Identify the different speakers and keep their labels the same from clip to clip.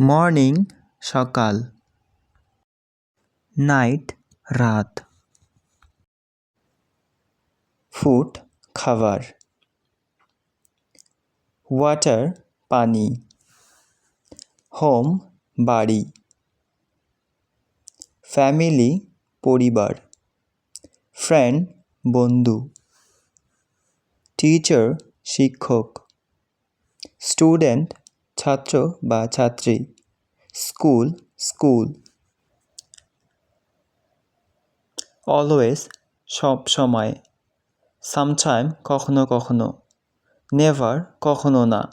Speaker 1: Morning, সকাল। Night, রাত। Food খাবার। ওয়াটার, পানি। হোম, বাড়ি। ফ্যামিলি, পরিবার। ফ্রেন্ড, বন্ধু। টিচার, শিক্ষক। স্টুডেন্ট ছাত্র বা ছাত্রী। School school. অলওয়েজ, সব সময়। সামটাইম, কখনো কখনো। নেভার, কখনো না।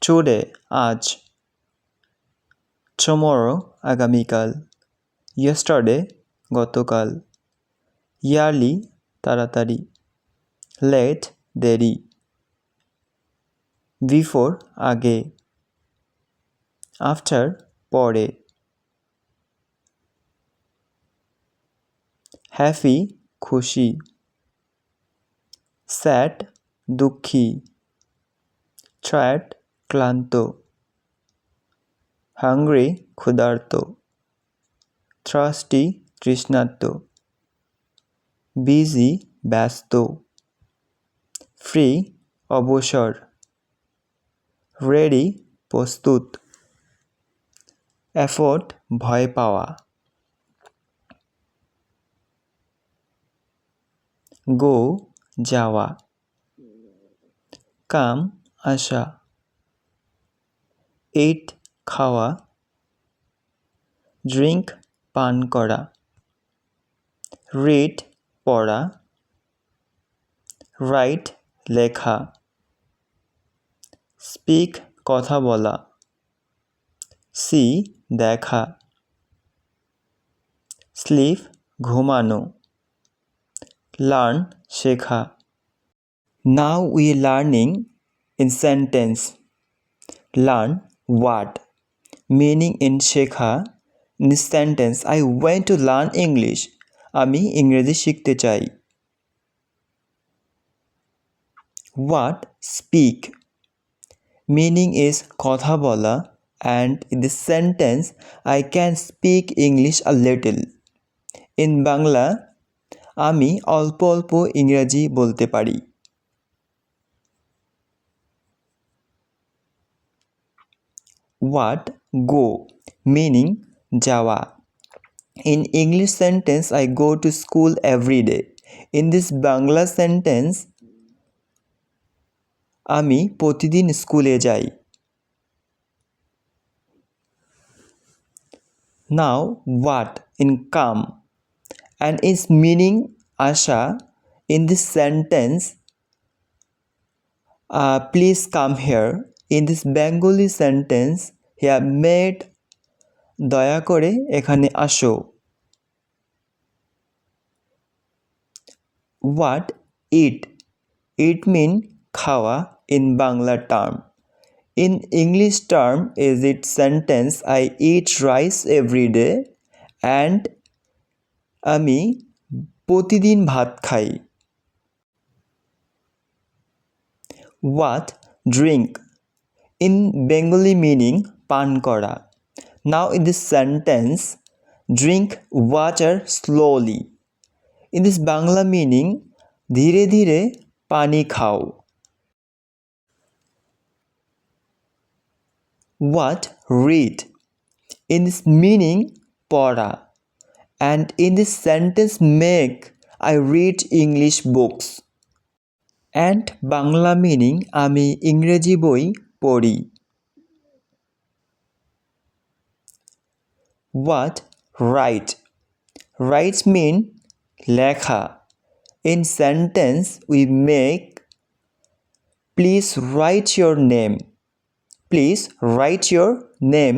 Speaker 1: টুডে, আজ। টমোরো, আগামীকাল। ইয়েস্টারডে, গতকাল। ইয়ারলি, তাড়াতাড়ি। লেট, দেরি। বিফোর আগে। আফটার পরে। হ্যাপি খুশি। স্যাড দুঃখী। ট্র্যাড ক্লান্ত। হাংরি ক্ষুধার্ত। থ্রাস্টি তৃষ্ণার্ত। বিজি ব্যস্ত। ফ্রি অবসর। রেডি, প্রস্তুত। এফোর্ট, ভয় পাওয়া। গো, যাওয়া। কাম, আসা। এইট খাওয়া। ড্রিঙ্ক পান করা। রিড, পড়া। রাইট, লেখা। স্পিক কথা বলা। সি দেখা। স্লিপ ঘুমানো। লার্ন শেখা। Now we learning in sentence. Learn word. Meaning in শেখা। In sentence, I went to learn English. আমি ইংরেজি শিখতে চাই। Watt speak? মিনিং ইজ কথা বলা and in this sentence I can speak English a little in Bangla আমি অল্প অল্প ইংরাজি বলতে পারি ওয়াট গো মিনিং যাওয়া in English sentence I go to school every day in this Bangla sentence আমি প্রতিদিন স্কুলে যাই। Now what in come and is meaning Asha in this sentence please come here in this Bengali sentence here made দয়া করে এখানে আসো। What it it mean খাওয়া in Bangla term in English term is eat sentence I eat rice every day and আমি প্রতিদিন ভাত খাই. What drink in Bengali meaning পান করা। Now in this sentence drink water slowly in this Bangla meaning ধীরে ধীরে পানি খাও। what read in this meaning পড়া and in this sentence make I read English books and Bangla meaning আমি ইংরেজি বই পড়ি what write write mean লেখা in sentence we make please write your name Please write your name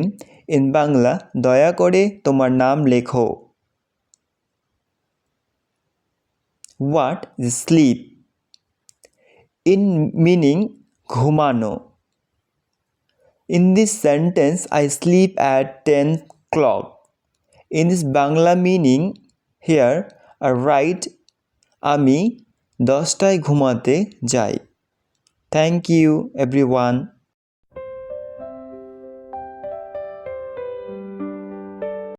Speaker 1: in Bangla দয়া করে তোমার নাম লেখো। হোয়াট স্লিপ ইন মিনিং ঘুমানো। In this sentence I sleep at ten clock in this Bangla meaning here are right আমি দশটায় ঘুমাতে যাই। Thank you every one